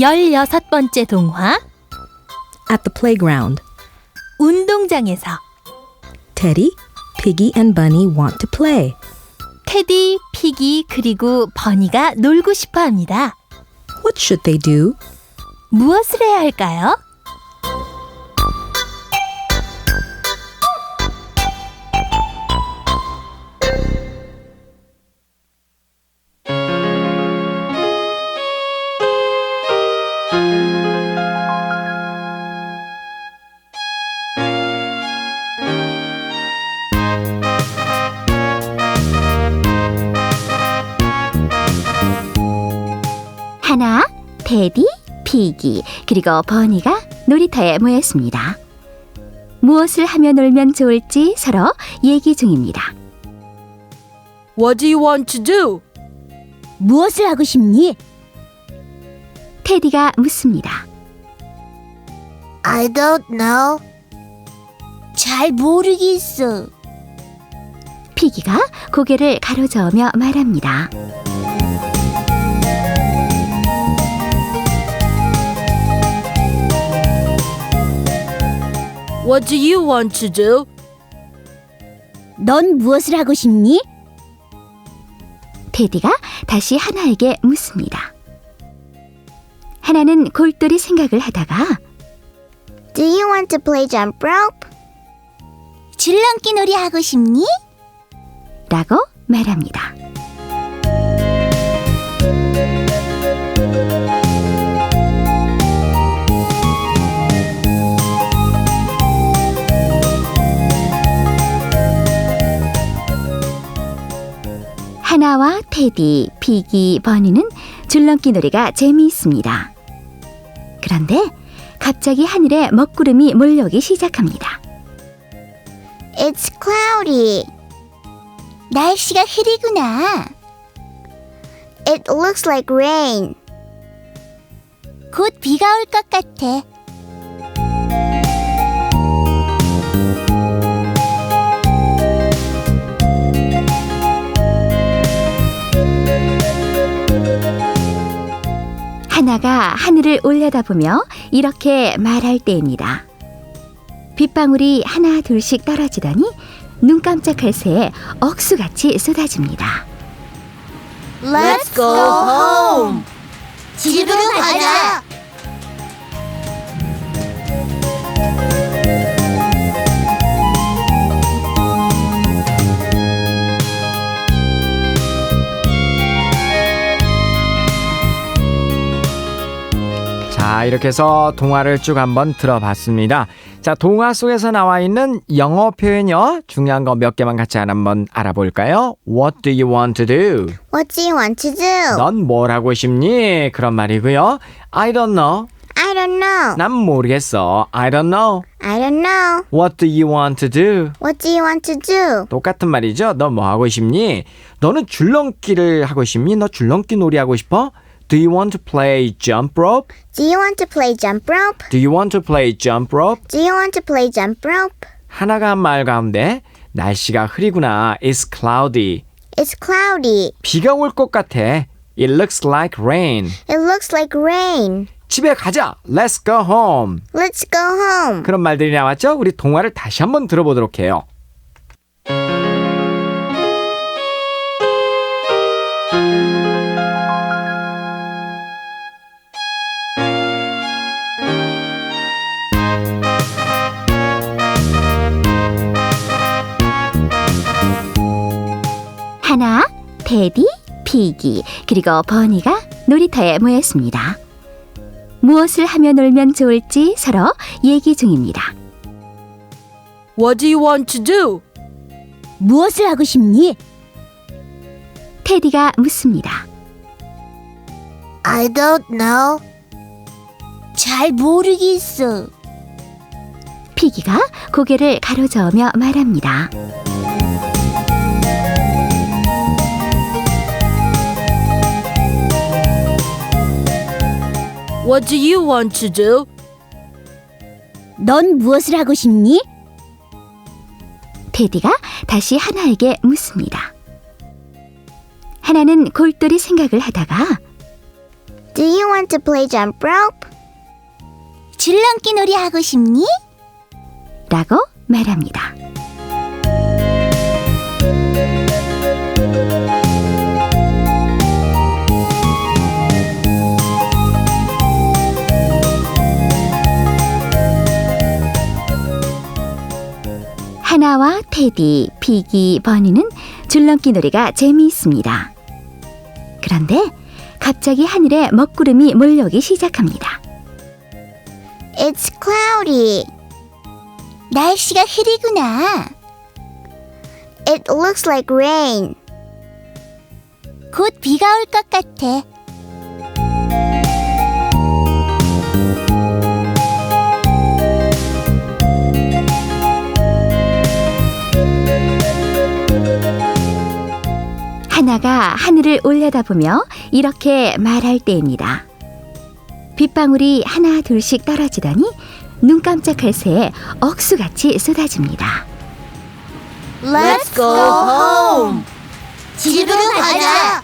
열여섯 번째 동화 At the playground, 운동장에서 Teddy, Piggy, and Bunny want to play. 테디, 피기 그리고 버니가 놀고 싶어 합니다. What should they do? 무엇을 해야 할까요? 테디, 피기, 그리고 버니가 놀이터에 모였습니다. 무엇을 하며 놀면 좋을지 서로 얘기 중입니다. What do you want to do? 무엇을 하고 싶니? 테디가 묻습니다. I don't know. 잘 모르겠어. 피기가 고개를 가로저으며 말합니다. What do you want to do? 넌 무엇을 하고 싶니? 테디가 다시 하나에게 묻습니다. 하나는 골똘히 생각을 하다가 Do you want to play jump rope? 줄넘기 놀이 하고 싶니? 라고 말합니다. 하나와 테디, 피기, 버니는 줄넘기 놀이가 재미있습니다. 그런데 갑자기 하늘에 먹구름이 몰려오기 시작합니다. It's cloudy. 날씨가 흐리구나. It looks like rain. 곧 비가 올 것 같아. 하늘을 올려다보며 이렇게 말할 때입니다. 빗방울이 하나 둘씩 떨어지더니 눈 깜짝할 새에 억수같이 쏟아집니다. Let's go home. 집으로 가자. 자, 이렇게 해서 동화를 쭉 한번 들어봤습니다. 자, 동화 속에서 나와 있는 영어 표현요. 중요한 거 몇 개만 같이 한번 알아볼까요? What do you want to do? What do you want to do? 넌 뭘 하고 싶니? 그런 말이고요. I don't know. I don't know. 난 모르겠어. I don't know. I don't know. What do you want to do? What do you want to do? 똑같은 말이죠. 너 뭐 하고 싶니? 너는 줄넘기를 하고 싶니? 너 줄넘기 놀이 하고 싶어? Do you want to play jump rope? Do you want to play jump rope? Do you want to play jump rope? Do you want to play jump rope? 하나가 한 말 가운데 날씨가 흐리구나. It's cloudy. It's cloudy. 비가 올 것 같아. It looks like rain. It looks like rain. 집에 가자. Let's go home. Let's go home. 그런 말들이 나왔죠? 우리 동화를 다시 한번 들어보도록 해요. 하나, 테디, 피기, 그리고 버니가 놀이터에 모였습니다. 무엇을 하며 놀면 좋을지 서로 얘기 중입니다. What do you want to do? 무엇을 하고 싶니? 테디가 묻습니다. I don't know. 잘 모르겠어. 피기가 고개를 가로저으며 말합니다. What do you want to do? 넌 무엇을 하고 싶니? 테디가 다시 하나에게 묻습니다. 하나는 골똘히 생각을 하다가 Do you want to play jump rope? 줄넘기 놀이 하고 싶니? 라고 말합니다. 테디, 피기, 버니는 줄넘기 놀이가 재미있습니다. 그런데 갑자기 하늘에 먹구름이 몰려오기 시작합니다. It's cloudy. 날씨가 흐리구나. It looks like rain. 곧 비가 올 것 같아. 하나가 하늘을 올려다보며 이렇게 말할 때입니다. 빗방울이 하나 둘씩 떨어지더니 눈 깜짝할 새에 억수같이 쏟아집니다. Let's go home. 집으로 가자.